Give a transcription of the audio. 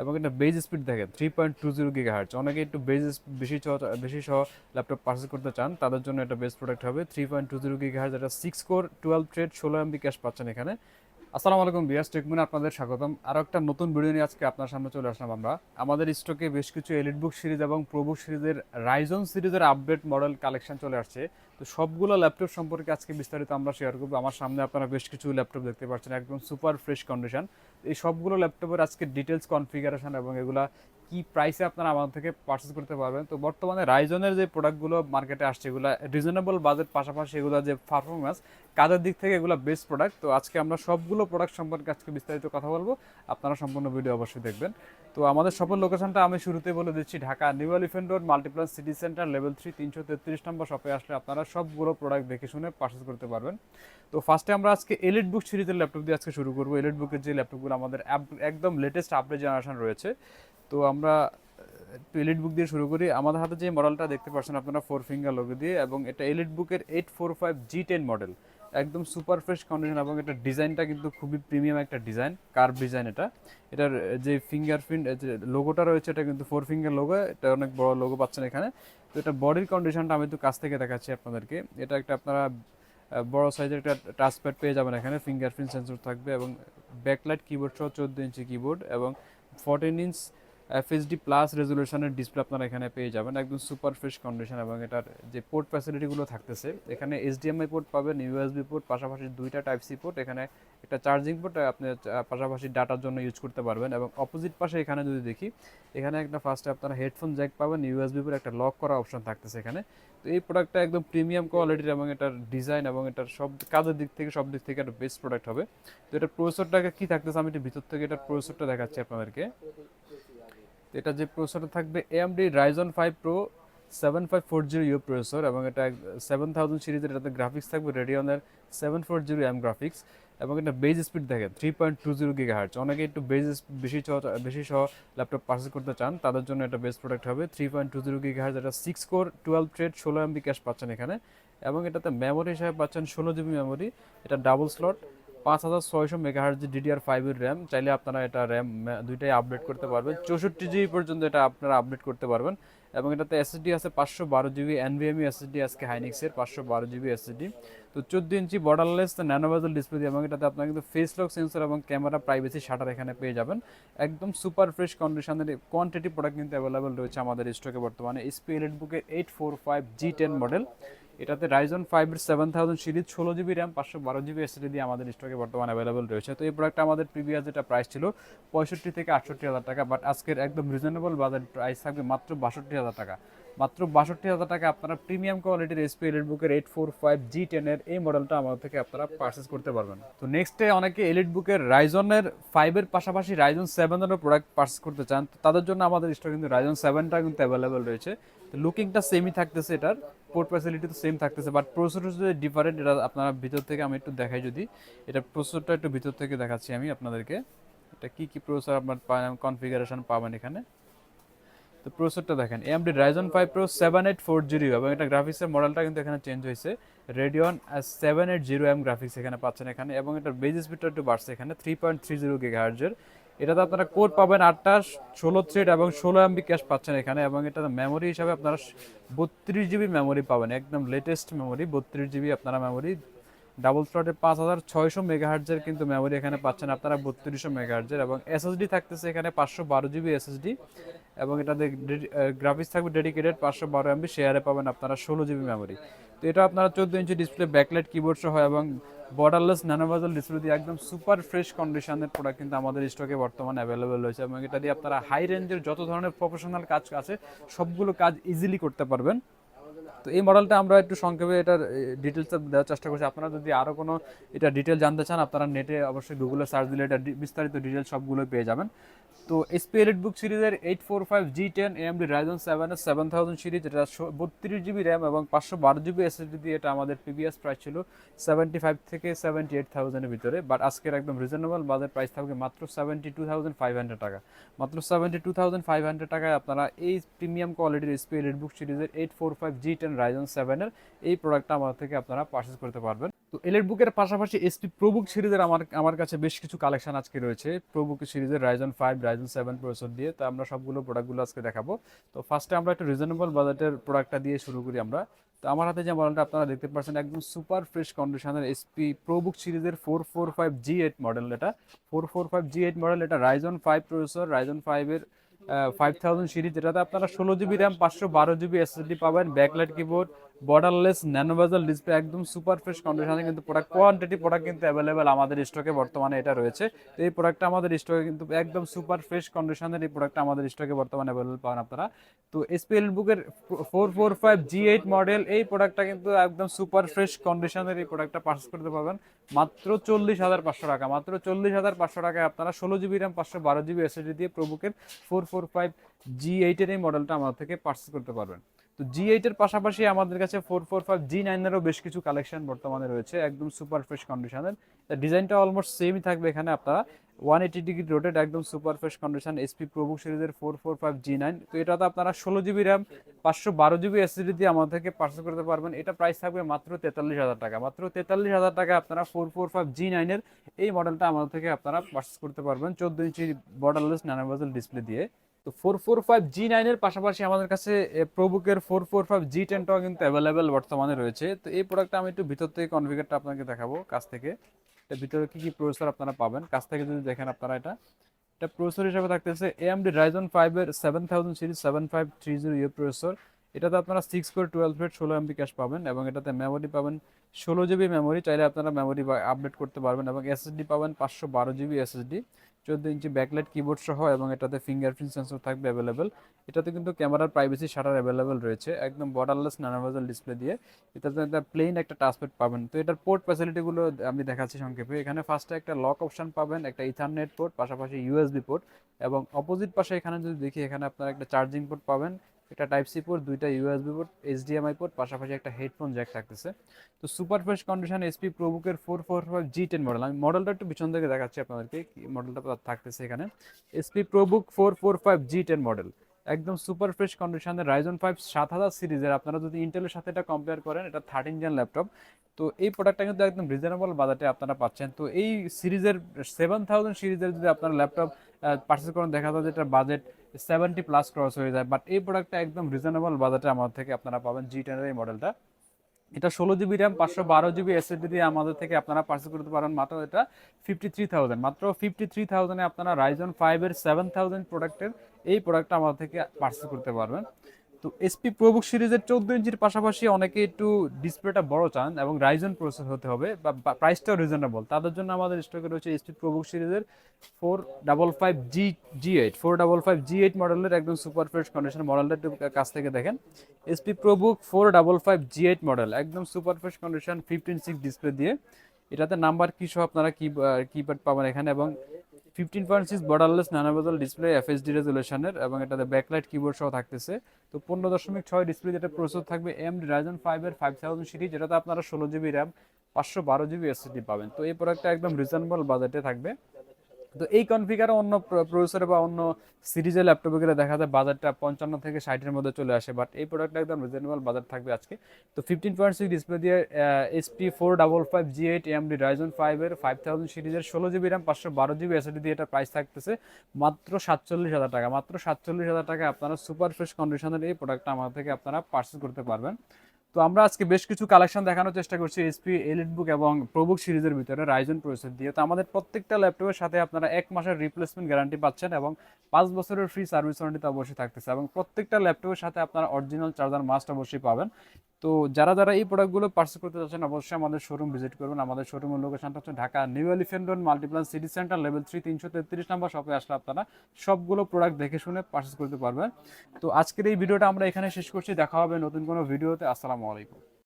এবং এটা base speed দেখেন three point two zero giga hertz অনেকে একটু বেজ বেশি বেশি সহ ল্যাপটপ পারচেস করতে চান, তাদের জন্য এটা বেস্ট প্রোডাক্ট হবে। Three point two zero giga hertz এটা সিক্স কোর টুয়েলভ ট্রেড ষোলো এমবি ক্যাশ পাচ্ছেন এখানে। আসসালামু আলাইকুম বিয়াস টেকমুনে আপনাদের স্বাগতম। আরও একটা নতুন ভিডিও নিয়ে আজকে আপনার সামনে চলে আসলাম আমরা। আমাদের স্টকে বেশ কিছু এলিট বুক সিরিজ এবং প্রোবুক সিরিজের রাইজন সিরিজের আপডেট মডেল কালেকশন চলে আসছে। তো সবগুলো ল্যাপটপ সম্পর্কে আজকে বিস্তারিত আমরা শেয়ার করব। আমার সামনে আপনারা বেশ কিছু ল্যাপটপ দেখতে পাচ্ছেন, একদম সুপার ফ্রেশ কন্ডিশন এই সবগুলো ল্যাপটপের আজকে ডিটেলস কনফিগারেশন এবং এগুলা কি প্রাইসে আপনারা আমাদের থেকে পারচেস করতে পারবেন। তো বর্তমানে রাইজনের যে প্রোডাক্টগুলো মার্কেটে আসছে, এগুলো রিজনেবল বাজেট পাশাপাশি এগুলো যে পারফরমেন্স কাজের দিক থেকে এগুলো বেস্ট প্রোডাক্ট তো আজকে আমরা সবগুলো প্রোডাক্ট সম্পর্কে আজকে বিস্তারিত কথা বলব। আপনারা সম্পূর্ণ ভিডিও অবশ্যই দেখবেন। তো আমাদের সফল লোকেশনটা আমি শুরুতে বলে দিচ্ছি, Dhaka New Elephant Road Multiplan City Centre level three তিনশো তেত্রিশ নম্বর শপে আসলে আপনারা সবগুলো প্রোডাক্ট দেখে শুনে পারচেস করতে পারবেন। তো ফার্স্টে আমরা আজকে এলিট বুক সিরিজের ল্যাপটপ দিয়ে আজকে শুরু করব। এলিট বুকের যে ল্যাপটপগুলো আমাদের একদম লেটেস্ট আপডেট জেনারেশন রয়েছে। তো আমরা এলিট বুক দিয়ে শুরু করি। আমাদের হাতে যে মডেলটা দেখতে পাচ্ছেন আপনারা ফোর ফিঙ্গার লোগো দিয়ে, এবং এটা এলিট বুকের eight four five G ten model একদম সুপার ফ্রেশ কন্ডিশন এবং এটা ডিজাইনটা কিন্তু খুবই প্রিমিয়াম একটা ডিজাইন কার্ভ ডিজাইন এটা। এটার, যে ফিঙ্গারপ্রিন্ট যে লোগোটা রয়েছে, এটা কিন্তু ফোর ফিঙ্গার লোগো এটা অনেক বড় লোগো পাচ্ছেন এখানে। তো এটা বডির কন্ডিশনটা আমি একটু কাছ থেকে দেখাচ্ছি আপনাদেরকে। এটা একটা আপনারা বড়ো সাইজের একটা টাচপ্যাড পেয়ে যাবেন এখানে। ফিঙ্গারপ্রিন্ট সেন্সর থাকবে এবং ব্যাকলাইট কিবোর্ড সহ চোদ্দ ইঞ্চি কিবোর্ড এবং ফোরটিন ইঞ্চ এফএসডি প্লাস রেজলিউশনের ডিসপ্লে আপনারা এখানে পেয়ে যাবেন। একদম সুপার ফ্রেশ কন্ডিশন এবং এটার যে পোর্ট ফ্যাসিলিটিগুলো থাকতেছে, এখানে এইচডিএমআই পোর্ট পাবেন ইউএসবি পোর্ট পাশাপাশি দুইটা টাইপ সি পোর্ট এখানে একটা চার্জিং পোর্ট আপনি পাশাপাশি ডাটার জন্য ইউজ করতে পারবেন এবং অপোজিট পাশে এখানে যদি দেখি, এখানে একটা ফার্স্টে আপনারা হেডফোন জ্যাক পাবেন ইউএসবি পোর্ট একটা লক করা অপশন থাকতেছে এখানে। তো এই প্রোডাক্টটা একদম প্রিমিয়াম কোয়ালিটির এবং এটার ডিজাইন এবং এটার সব কাজের দিক থেকে, সব দিক থেকে একটা বেস্ট প্রোডাক্ট হবে। তো এটার প্রসেসরটাকে কি থাকতেছে? আমি একটু ভিতর থেকে এটার প্রসেসরটা দেখাচ্ছি আপনাদেরকে। এটা যে প্রসেসরটা থাকবে AMD Ryzen five pro seven five four zero U processor এবং এটা সেভেন থাউজেন্ড সিরিজের এটাতে গ্রাফিক্স থাকবে রেডিয়নের seven four zero M graphics এবং এটা বেজ স্পিড দেখেন three point two zero giga hertz অনেকে একটু বেজ বেশি সহ বেশি সহ ল্যাপটপ পারচেস করতে চান, তাদের জন্য এটা বেস্ট প্রোডাক্ট হবে। Three point two zero giga hertz এটা সিক্স কোর টুয়েলভ ট্রেড ষোলো এমবি ক্যাশ পাচ্ছেন এখানে এবং এটাতে মেমোরি হিসাবে পাচ্ছেন ষোলো জিবি মেমোরি এটা ডাবল স্লট পাঁচ হাজার ছয়শো মেগাহার্জ ডিডিআর ফাইভের র্যাম চাইলে আপনারা এটা র্যাম দুইটাই আপডেট করতে পারবেন। চৌষট্টি জিবি পর্যন্ত এটা আপনারা আপডেট করতে পারবেন। এবং এটাতে এসএসডি আছে পাঁচশো বারো জিবি এনভিএমই এসএসডি আজকে হাইনিক্সের পাঁচশো বারো জিবি এসএসডি তো চোদ্দ ইঞ্চি বর্ডারলেস ন্যানোভাজল ডিসপ্লে দিয়ে, এবং এটাতে আপনার কিন্তু ফেস লক সেন্সর এবং ক্যামেরা প্রাইভেসি শাটার এখানে পেয়ে যাবেন। একদম সুপার ফ্রেশ কন্ডিশনের কোয়ান্টিটি প্রোডাক্ট কিন্তু অ্যাভেলেবেল রয়েছে আমাদের স্টকে বর্তমানে। এসপি এলিট বুকের eight four five G ten model এটাতে রাইজন ফাইভের সেভেন থাউজেন্ড সিরিজ, ষোলো জিবি র্যাম পাঁচশো বারো জিবি এসএসডি দিয়ে আমাদের স্টকে বর্তমানে অ্যাভেলেবল রয়েছে। তো এই প্রোডাক্টটা আমাদের প্রিভিয়াস যেটা প্রাইস ছিল, পঁয়ষট্টি থেকে আটষট্টি হাজার টাকা বাট আজকের একদম রিজনেবল বাজার প্রাইস থাকবে মাত্র বাষট্টি হাজার টাকা। মাত্র বাষট্টি হাজার টাকা আপনারা প্রিমিয়াম কোয়ালিটির এসপি এলিট বুকের এইট ফোর ফাইভ জি টেনের এই মডেলটা আমাদের থেকে আপনারা পারচেস করতে পারবেন। তো নেক্সটে অনেকে এলিট বুকের রাইজনের ফাইভের পাশাপাশি রাইজন সেভেনেরও প্রোডাক্ট পারচেস করতে চান তাদের জন্য আমাদের স্টক কিন্তু রাইজন সেভেনটা কিন্তু অ্যাভেলেবেল রয়েছে। তো লুকিংটা সেমই থাকতেছে এটার পোর্ট ফ্যাসিলিটি তো সেম থাকতেছে বাট প্রসেসর যদি ডিফারেন্ট এটা আপনারা ভিতর থেকে আমি একটু দেখাই যদি। এটা প্রসেসরটা একটু ভিতর থেকে দেখাচ্ছি আমি আপনাদেরকে। এটা কী কী প্রসেসর আপনার কনফিগারেশন পাবেন এখানে? তো প্রসেসরটা দেখেন MD Ryzen five pro seven eight four zero এবং এটা গ্রাফিক্সের মডেলটা কিন্তু এখানে চেঞ্জ হয়েছে। Radeon seven eight zero M graphics এখানে পাচ্ছেন এখানে এবং এটার বেজ স্পিডটা একটু বাড়ছে এখানে three point three zero giga হার্জের এটাতে আপনারা কোড পাবেন আটটা ষোলো থ্রেড এবং ষোলো এমবি ক্যাশ পাচ্ছেন এখানে এবং এটা মেমোরি হিসাবে আপনারা বত্রিশ জিবি মেমোরি পাবেন, একদম লেটেস্ট মেমোরি বত্রিশ জিবি আপনারা মেমোরি ডাবল স্লটে পাঁচ হাজার ছয়শো মেগাহার্জের কিন্তু মেমোরি এখানে পাচ্ছেন আপনারা বত্রিশশো মেগাহার্জের এবং এসএসডি থাকতেছে এখানে পাঁচশো বারো জিবি এসএসডি এবং এটা গ্রাফিক্স থাকবে ডেডিকেটেড পাঁচশো বারো এমবি শেয়ারে পাবেন আপনারা ষোলো জিবি মেমোরি তো এটা আপনারা চোদ্দ ইঞ্চি ডিসপ্লে ব্যাকলাইট কিবোর্ড সহ এবং বর্ডারলেস ন্যানোভাজল ডিসপ্লে দিয়ে একদম সুপার ফ্রেশ কন্ডিশনের প্রোডাক্ট কিন্তু আমাদের স্টকে বর্তমানে অ্যাভেলেবেল রয়েছে এবং এটা দিয়ে আপনারা হাই রেঞ্জের যত ধরনের প্রফেশনাল কাজ আছে, সবগুলো কাজ ইজিলি করতে পারবেন। তো এই মডেলটা আমরা একটু সংক্ষেপে এটার ডিটেলস দেওয়ার চেষ্টা করছি। আপনারা যদি আরও কোনো এটা ডিটেল জানতে চান, আপনারা নেটে অবশ্যই গুগলে সার্চ দিলে এটা বিস্তারিত ডিটেল সবগুলো পেয়ে যাবেন। তো এসপি এলিট বুক সিরিজের eight four five G ten AMD Ryzen সেভেনের সেভেন থাউজেন্ড সিরিজ, এটা বত্রিশ জিবি র্যাম এবং পাঁচশো বারো জিবি এসএসডি দিয়ে এটা আমাদের প্রিভিয়াস প্রাইস ছিল সেভেন্টি ফাইভ থেকে সেভেন্টি এইট থাউজেন্ডের ভিতরে। বাট আজকের একদম রিজনেবল বাজার প্রাইস থাকবে মাত্র seventy two thousand five hundred টাকা। মাত্র seventy two thousand five hundred টাকায় আপনারা এই প্রিমিয়াম কোয়ালিটির এসপি এলিট বুক সিরিজের eight four five G ten Ryzen সেভেনের এই প্রোডাক্টটা আমাদের থেকে আপনারা পারচেস করতে পারবেন। তো এলিট বুকের পাশাপাশি এসপি প্রবুক সিরিজের আমার আমার কাছে বেশ কিছু কালেকশন আজকে রয়েছে। প্রবুক সিরিজের Ryzen five Ryzen seven processor দিয়ে। তো আমরা সবগুলো প্রোডাক্টগুলো আজকে দেখাবো। তো ফার্স্টে আমরা একটা রিজনেবল বাজেটের প্রোডাক্টটা দিয়ে শুরু করি আমরা। তো আমার হাতে যে মডেলটা আপনারা দেখতে পাচ্ছেন, একদম সুপার ফ্রেশ কন্ডিশনের এসপি প্রোবুক সিরিজের four four five G eight model এটা। Four four five G eight model এটা রাইজন ফাইভ প্রসেসর রাইজন ফাইভের ফাইভ থাউজেন্ড সিরিজ যেটাতে আপনারা ষোলো জিবি র্যাম পাঁচশো বারো জিবি এসএসডি পাবেন backlight keyboard borderless nano bezel display একদম সুপার ফ্রেশ কন্ডিশনে কিন্তু প্রোডাক্ট কোয়ান্টিটি প্রোডাক্ট কিন্তু অ্যাভেলেবেল আমাদের স্টকে বর্তমানে এটা রয়েছে। তো এই প্রোডাক্টটা আমাদের স্টকে কিন্তু একদম সুপার ফ্রেশ কন্ডিশনের এই প্রোডাক্টটা আমাদের স্টকে বর্তমানে অ্যাভেলেবল পাবেন আপনারা। তো এসপিএল বুকের four four five G eight model এই প্রোডাক্টটা কিন্তু একদম সুপার ফ্রেশ কন্ডিশনের এই প্রোডাক্টটা পারচেস করতে পারবেন। মাত্র চল্লিশ হাজার পাঁচশো টাকা, মাত্র চল্লিশ হাজার পাঁচশো টাকায় আপনারা ষোলো জিবি র্যাম পাঁচশো বারো জিবি এসএসডি দিয়ে প্রবুকের ফোর ফোর ফাইভ জি এইটের এই মডেলটা আমাদের থেকে পারচেস করতে পারবেন। তো জি এইটের পাশাপাশি আমাদের কাছে ফোর ফোর ফাইভ জি নাইনেরও বেশ কিছু কালেকশন বর্তমানে রয়েছে, একদম সুপার ফ্রেশ কন্ডিশনের ডিজাইনটা অলমোস্ট সেমই থাকবে এখানে আপনারা। ওয়ান এইটি ডিগ্রি রোটেড একদম super fresh condition SP ProBook সিরিজের four four five G nine তো এটাতে আপনারা ষোলো জিবি র্যাম পাঁচশো বারো জিবি এসএসডি দিয়ে আমাদের থেকে পার্সেল করতে পারবেন। এটা প্রাইস থাকবে মাত্র তেতাল্লিশ হাজার টাকা। মাত্র তেতাল্লিশ হাজার টাকা আপনারা ফোর ফোর ফাইভ জি নাইনের এই মডেলটা আমাদের থেকে আপনারা পার্সেস করতে পারবেন। চোদ্দ ইঞ্চি বর্ডারলেস ন্যানোভাজল ডিসপ্লে দিয়ে। তো ফোর ফোর ফাইভ জি নাইনের পাশাপাশি আমাদের কাছে প্রবুকের ফোর ফোর ফাইভ জি টেনটাও কিন্তু অ্যাভেলেবেল বর্তমানে রয়েছে। তো এই প্রোডাক্টটা আমি একটু ভিতর থেকে কনফিগারটা আপনাকে দেখাবো, কাছ থেকে। এর ভিতরে কি কি প্রসেসর আপনারা পাবেন? কাছ থেকে যদি দেখেন আপনারা এটা। এটা প্রসেসর হিসাবে থাকতেছে এএমডি রাইজন ফাইভের seven thousand series seven five three zero ইয়ে প্রসেসর এটাতে আপনারা সিক্স কোর টুয়েলভ রেট ষোলো এমবি ক্যাশ পাবেন এবং এটাতে মেমোরি পাবেন ষোলো জিবি মেমোরি চাইলে আপনারা মেমোরি আপডেট করতে পারবেন এবং এসএসডি পাবেন পাঁচশো বারো জিবি এসএসডি চোদ্দ ইঞ্চি ব্যাকলাইট কিবোর্ড সহ এবং এটাতে ফিঙ্গারপ্রিন্ট সেন্সর থাকবে অ্যাভেলেবেল এটাতে কিন্তু ক্যামেরার প্রাইভেসি শাটার অ্যাভেলেবেল রয়েছে, একদম বর্ডারলেস নানাভাজাল ডিসপ্লে দিয়ে। এটাতে একটা প্লেন একটা টাচপ্যাড পাবেন। তো এটার পোর্ট ফ্যাসিলিটিগুলো আমি দেখাচ্ছি সংক্ষেপে। এখানে ফার্স্টে একটা লক অপশান পাবেন, একটা ইথারনেট পোর্ট পাশাপাশি ইউএসবি পোর্ট এবং অপোজিট পাশে এখানে যদি দেখি, এখানে আপনার একটা চার্জিং পোর্ট পাবেন। একটা টাইপ সি পোর্ট দুইটা ইউএসবি পোর্ট এইচডিএমআই পোর্ট পাশাপাশি একটা হেডফোন জ্যাক থাকতেছে। তো super fresh condition SP প্রোবুকের four four five G ten model আমি মডেলটা একটু পিছন থেকে দেখাচ্ছি আপনাদেরকে মডেলটা থাকতেছে এখানে। HP ProBook four four five G ten model একদম সুপার ফ্রেশ কন্ডিশনের রাইজন ফাইভ সাত হাজার সিরিজের। আপনারা যদি ইন্টেলের সাথে এটা কম্পেয়ার করেন, এটা থার্টিন জেন ল্যাপটপ তো এই প্রোডাক্টটা কিন্তু একদম রিজনেবল বাজেটে আপনারা পাচ্ছেন। তো এই সিরিজের সেভেন থাউজেন্ড সিরিজের যদি আপনারা ল্যাপটপ পার্চেস করেন, দেখা যায় যেটা বাজেট সেভেন্টি প্লাস ক্রস হয়ে যায়। বাট এই প্রোডাক্টটা একদম রিজনেবল বাজেটে আমাদের থেকে আপনারা পাবেন জি টেনের এই মডেলটা এটা ষোলো জিবি র্যাম পাঁচশো বারো জিবি এসএসডি দিয়ে আমাদের থেকে আপনারা পার্সেল করতে পারেন। মাত্র এটা ফিফটি থ্রি থাউজেন্ড মাত্র ফিফটি থ্রি থাউজেন্ডে আপনারা রাইজন ফাইভের সেভেন থাউজেন্ড প্রোডাক্টের এই প্রোডাক্টটা আমাদের থেকে পার্সেল করতে পারবেন। তো এসপি প্রবুক সিরিজের চোদ্দ ইঞ্চির পাশাপাশি অনেকে একটু ডিসপ্লেটা বড় চান এবং রাইজন প্রসেস হতে হবে বা প্রাইসটাও রিজনেবল তাদের জন্য আমাদের স্টকে রয়েছে এসপি প্রবুক সিরিজের four double five G G eight four double five G eight মডেলের একদম সুপার ফ্রেশ কন্ডিশন মডেলটা একটু কাছ থেকে দেখেন। SP ProBook four double five G eight model একদম super fresh condition fifteen six display দিয়ে। এটাতে নাম্বার কী সহ আপনারা কি কিপ্যাড পাবেন এখানে এবং fifteen point six borderless nano bezel display FSD রেজুলেশনের এবং এটাতে ব্যাকলাইট কিবোর্ড সহ থাকতেছে। তো পনেরো দশমিক ছয় ডিসপ্লে যেটা প্রসেসর থাকবে এম রাইজন ফাইভের ফাইভ থাউজেন্ড সিটি, যেটাতে আপনারা ষোলো জিবি র্যাম পাঁচশো বারো জিবি এসএসডি পাবেন। তো এই প্রোডাক্টটা একদম রিজনেবল বাজেটে থাকবে। তো এই কনফিগারে অন্য প্রসেসরে বা অন্য সিরিজের ল্যাপটপে গেলে দেখা যায় বাজারটা পঞ্চান্ন থেকে ষাটের মধ্যে চলে আসে বাট এই প্রোডাক্টটা একদম রিজনেবল বাজার থাকবে আজকে। তো ফিফটিন পয়েন্ট সিক্স ডিসপ্লে দিয়ে HP four double five G eight AMD Ryzen ফাইভের ফাইভ থাউজেন্ড সিরিজের ষোলো জিবি র্যাম পাঁচশো বারো জিবি এসএসডি দিয়ে এটা প্রাইস থাকতেছে মাত্র সাতচল্লিশ হাজার টাকা। মাত্র সাতচল্লিশ হাজার টাকা আপনারা সুপার ফ্রেশ কন্ডিশনের এই প্রোডাক্টটা আমার থেকে আপনারা পার্সেল করতে পারবেন। তো আমরা আজকে বেশ কিছু কালেকশন দেখানোর চেষ্টা করছি এসপি এলিট বুক এবং প্রবুক সিরিজের ভিতরে রাইজন প্রসেস দিয়ে। তো আমাদের প্রত্যেকটা ল্যাপটপের সাথে আপনারা এক মাসের রিপ্লেসমেন্ট গ্যারান্টি পাচ্ছেন এবং পাঁচ বছরের ফ্রি সার্ভিস ওয়ারেন্টি তো অবশ্যই থাকতেছে এবং প্রত্যেকটা ল্যাপটপের সাথে আপনারা অরিজিনাল চার্জার মাস্ট অবশ্যই পাবেন। তো যারা যারা এই প্রোডাক্টগুলো পার্সেল করতে চাচ্ছেন, অবশ্যই আমাদের শোরুম ভিজিট করবেন। আমাদের শোরুমের লোকেশনটা হচ্ছে Dhaka New Elephant Road Multiplan City Centre level three তিনশো তেত্রিশ নাম্বার শপে আসলে আপনারা সবগুলো প্রোডাক্ট দেখে শুনে পার্সেস করতে পারবেন। তো আজকের এই ভিডিওটা আমরা এখানে শেষ করছি। দেখা হবে নতুন কোনো ভিডিওতে আসসালামু আলাইকুম।